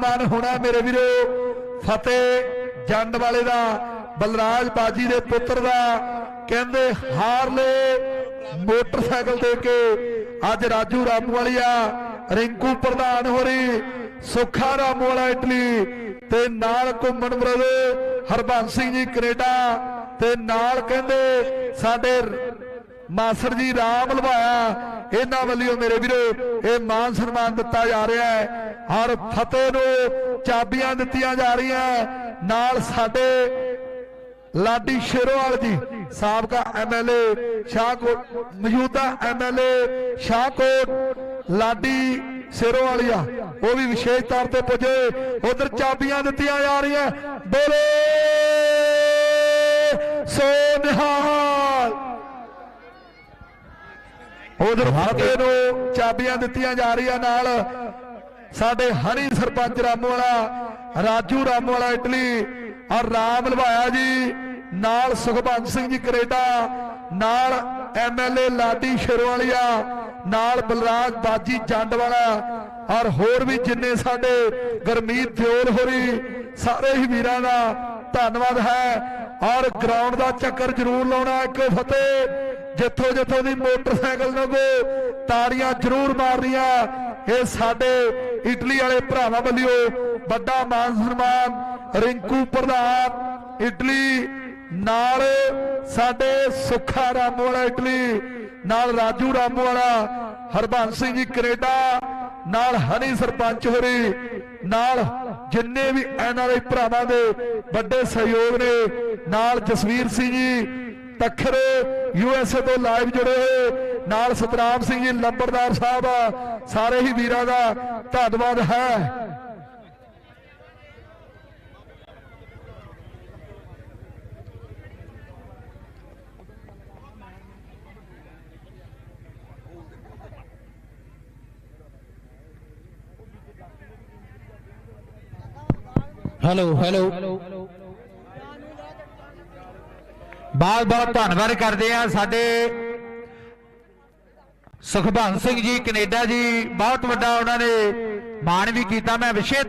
ਸਨਮਾਨ ਹੋਣਾ ਮੇਰੇ ਵੀਰੋ। ਫਤਿਹ ਜੰਡ ਵਾਲੇ ਦਾ, ਬਲਰਾਜ ਬਾਜੀ ਦੇ ਪੁੱਤਰ ਦਾ, ਕਹਿੰਦੇ ਹਾਰਲੇ ਮੋਟਰਸਾਈਕਲ ਦੇ ਕੇ ਅੱਜ ਰਾਜੂ ਰਾਮਵਾਲੀਆ, ਰਿੰਕੂ ਪ੍ਰਧਾਨ ਹੋਰੀ, ਸੁੱਖਾ ਰਾਮਵਾਲਾ ਇਟਲੀ ਤੇ ਨਾਲ ਘੁੰਮਣ ਬਰਦਰ ਹਰਬੰਸ ਸਿੰਘ ਜੀ ਕੈਨੇਡਾ ਤੇ ਨਾਲ ਕਹਿੰਦੇ ਸਾਡੇ ਮਾਸਟਰ ਜੀ ਰਾਮ ਲਵਾਇਆ ਇਹਨਾਂ ਵੱਲੋਂ ਮੇਰੇ ਵੀਰੋ, ਇਹ ਮਾਨ ਸਨਮਾਨ ਦਿੱਤਾ ਜਾ ਰਿਹਾ ਹੈ। ਔਰ ਫਤਿਹ ਨੂੰ ਚਾਬੀਆਂ ਦਿੱਤੀਆਂ ਜਾ ਰਹੀਆਂ। ਨਾਲ ਸਾਡੇ ਲਾਡੀ ਸ਼ੇਰੋਵਾਲ ਜੀ, ਸਾਬਕਾ ਐਮਐਲਏ ਸ਼ਾਹਕੋਟ, ਮੌਜੂਦਾ ਐਮਐਲਏ ਸ਼ਾਹਕੋਟ ਲਾਡੀ ਸ਼ੇਰੋਵਾਲੀਆ। ਉਹ ਵੀ ਵਿਸ਼ੇਸ਼ ਤੌਰ ਤੇ ਪੁੱਜੇ। ਉਧਰ ਚਾਬੀਆਂ ਦਿੱਤੀਆਂ ਜਾ ਰਹੀਆਂ। ਬੋਲੇ ਸੋ ਨਿਹਾਲ। ਉਧਰ ਫਤਿਹ ਨੂੰ ਚਾਬੀਆਂ ਦਿੱਤੀਆਂ ਜਾ ਰਹੀਆਂ ਨਾਲ ਸਾਡੇ ਹਰੀ ਸਰਪੰਚ ਰਾਮੋਵਾਲਾ ਰਾਜੂ ਰਾਮੋਵਾਲਾ ਇਟਲੀ ਔਰ ਰਾਮ ਲਵਾਇਆ ਜੀ ਨਾਲ ਸੁਖਬੰਦ ਸਿੰਘ ਜੀ ਕੈਨੇਡਾ ਨਾਲ ਐਮਐਲਏ ਲਾਡੀ ਸ਼ੇਰਵਾਲੀਆ ਨਾਲ ਬਲਰਾਜ ਬਾਜੀ ਜੰਡ ਵਾਲਾ ਔਰ ਹੋਰ ਵੀ ਜਿੰਨੇ ਸਾਡੇ ਗਰਮੀਤ ਦਿਓਲ ਹੋਰੀ ਸਾਰੇ ਹੀ ਵੀਰਾਂ ਦਾ ਧੰਨਵਾਦ ਹੈ। ਔਰ ਗਰਾਊਂਡ ਦਾ ਚੱਕਰ ਜ਼ਰੂਰ ਲਾਉਣਾ ਇੱਕ ਫਤਿਹ। ਜਿੱਥੋਂ ਜਿੱਥੋਂ ਦੀ ਮੋਟਰਸਾਈਕਲ ਲੱਗੋ ਤਾੜੀਆਂ ਜ਼ਰੂਰ ਮਾਰਨੀਆਂ। ਇਹ ਸਾਡੇ ਇਟਲੀ ਵਾਲੇ ਭਰਾਵਾਂ ਵੱਲੋਂ ਵੱਡਾ ਮਾਨ ਸਨਮਾਨ ਰਿੰਕੂ ਪ੍ਰਧਾਨ, ਇਟਲੀ ਨਾਲ ਸਾਡੇ ਸੁੱਖਾ ਰਾਮੋਵਾਲਾ ਇਟਲੀ, ਨਾਲ ਰਾਜੂ ਰਾਮੋਵਾਲਾ ਹਰਬੰਸ ਸਿੰਘ ਜੀ ਕੈਨੇਡਾ, ਨਾਲ ਹਨੀ ਸਰਪੰਚ ਹੋਰੀ, ਨਾਲ ਜਿੰਨੇ ਵੀ ਐਨਆਰਆਈ ਭਰਾਵਾਂ ਦੇ ਵੱਡੇ ਸਹਿਯੋਗ ਨੇ, ਨਾਲ ਜਸਵੀਰ ਸਿੰਘ ਜੀ ਤਖਰ ਯੂਐਸਏ ਤੋਂ ਲਾਈਵ ਜੁੜੇ ਹੋਏ ਨਾਲ ਸਤਨਾਮ ਸਿੰਘ ਜੀ ਲੰਬੜਦਾਰ ਸਾਹਿਬ ਸਾਰੇ ਹੀ ਵੀਰਾਂ ਦਾ ਧੰਨਵਾਦ ਹੈ ਹੈਲੋ ਹੈਲੋ ਬਹੁਤ ਬਹੁਤ ਧੰਨਵਾਦ ਕਰਦੇ ਆ ਸਾਡੇ ਸੁਖਬੰਦ ਸਿੰਘ ਜੀ, ਕੈਨੇਡਾ ਜੀ, ਬਹੁਤ ਵੱਡਾ ਉਹਨਾਂ ਨੇ ਮਾਣ ਵੀ ਕੀਤਾ, ਮੈਂ ਵਿਸ਼ੇ